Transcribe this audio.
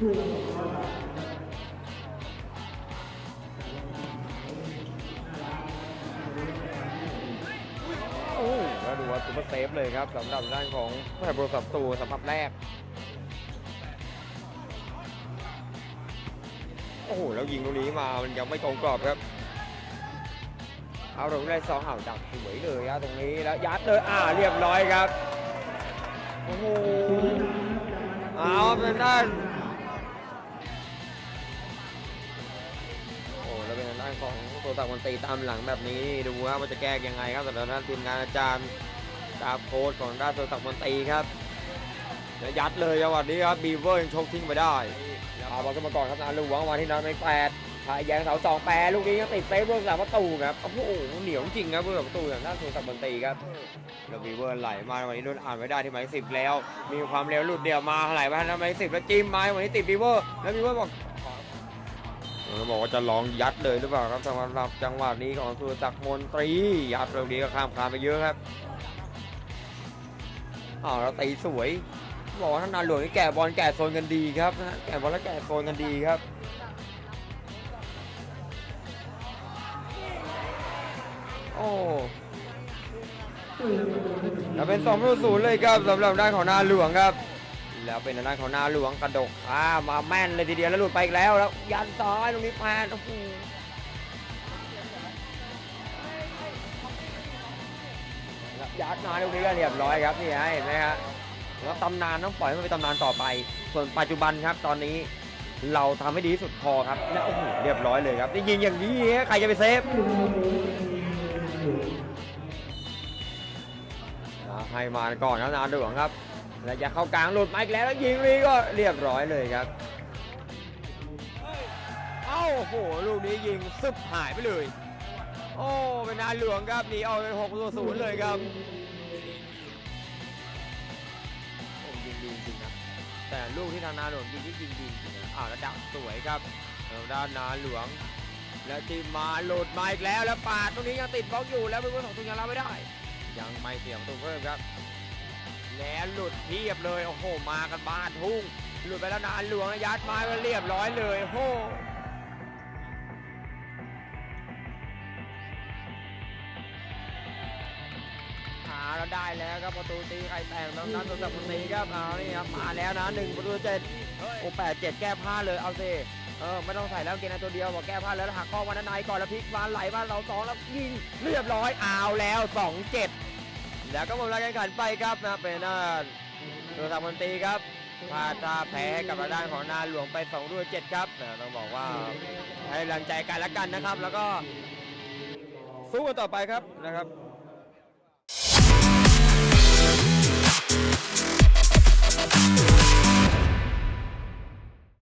โอ้แล้วดูว่าซุเปอร์เซฟเลยครับสำหรับด้านของแผ่ปริษัทตูสำมผับแรก โอ้โห แล้วยิงตรงนี้มามันยังไม่ตรงกรอบครับ เอาตรงได้สองห่าวดักสวยเลยครับตรงนี้แล้วยัดเลยอ่าเรียบร้อยครับ โอ้โห เอาเป็นด้าน ตัวตักมันตีตามหลังแบบนี้ดูว่ามันจะแก้ยังไงครับสำหรับด้านทีมงานอาจารย์ดาบโค้ชของด้านตัวตักมันตีครับแล้วยัดเลยจังหวะนี้ครับบีเวอร์ยังชกทิ้งไปได้เอาบอลขึ้นมาก่อนครับนาลูหวังมาที่นัดไม่แปดพายแยงเสาสองแปรลูกนี้ยังติดเซฟเบอร์สามประตูครับโอ้โหเหนียวจริงครับเบอร์ประตูอย่างด้านตัวตักมันตีครับแล้วบีเวอร์ไหลมาวันนี้โดนอ่านไว้ได้ที่หมายสิบแล้ว มีความเร็วหลุดเดี่ยวมาไหลมาทำไมสิบแล้วจิ้มมาวันนี้ติดบีเวอร์แล้วบีเวอร์บอกเรา บอกว่าจะลองยัดเลยหรือเปล่าครับสำหรับจังหวะนี้ของสุรศักดิ์มนตรี ยัดเร็วนี้ก็ข้ามคานไปเยอะครับอ้าวเราตีสวยบอกว่าท่านนาหลวงนี่แก่บอลแก่โซนกันดีครับนะแก่บอลและแก่โซนกันดีครับโอ้แล้วเป็น2ประตูศูนย์เลยครับสำหรับด้านของนาหลวงครับ แล้วเป็นทางด้านของนาหลวงกระดกข้ามาแม่นเลยทีเดียวแล้วหลุดไปอีกแล้วแล้วยันซ้ายตรงนี้แพนโอ้โหแล้วยัดมาตรงนี้ก็เรียบร้อยครับนี่ฮะเห็นไหมฮะแล้วตำนานต้องปล่อยให้มันเป็นตำนานต่อไป ส่วนปัจจุบันครับตอนนี้เราทำให้ดีที่สุดพอครับและโอ้โหเรียบร้อยเลยครับได้ยิงอย่างนี้ใครจะไปเซฟให้มาก่อนครับนาหลวงครับ แล้วจะเข้ากลางหลุดมาอีกแล้วแล้วยิงลีก็เรียบร้อยเลยครับ เอ้าโอ้โหลูกนี้ยิงซึบหายไปเลย โอ้เป็นนาหลวงครับหนีออกเป็นหกตัวศูนย์เลยครับโอ้ยิงดีจริงนะแต่ลูกที่ทางนาหลวงยิงที่ยิงดีจริงนะอ้าวแล้วดักสวยครับทางด้านนาหลวงแล้วทีมมาหลุดมาอีกแล้วแล้วปาดตรงนี้ยังติดบล็อกอยู่แล้วเป็นคนของตุงยังรับไม่ได้ ยังไม่เสียประตูเพิ่มครับ แล้วหลุดเทียบเลย โอ้โห มากันบ้านทุ่ง หลุดไปแล้วนานหลวงยัดมาก็เรียบร้อยเลยโอ้โหหาเราได้แล้วครับประตูตีใครแตกแล้วนั้นตัวสับประตูครับเอานี่ครับมาแล้วนะหนึ่งประตูเจ็ดโอ้แปดเจ็ดแก้ผ้าเลยเอาสิเออไม่ต้องใส่แล้วเกงในตัวเดียวบอกแก้ผ้าแล้วหักข้อมาด้านในก่อนแล้วพลิกมาไหลมาเราสองแล้วยิงเรียบร้อยเอาแล้วสองเจ็ด แล้วก็หมดรายการขันไปครับนะเป็นด้านสุรศักดิ์มนตรีครับพาตาแพ้ให้กับทางด้านของนาหลวงไป2ด้วย7ครับนะต้องบอกว่าให้กำลังใจกันละกันนะครับ แล้วก็สู้กันต่อไปครับนะครับ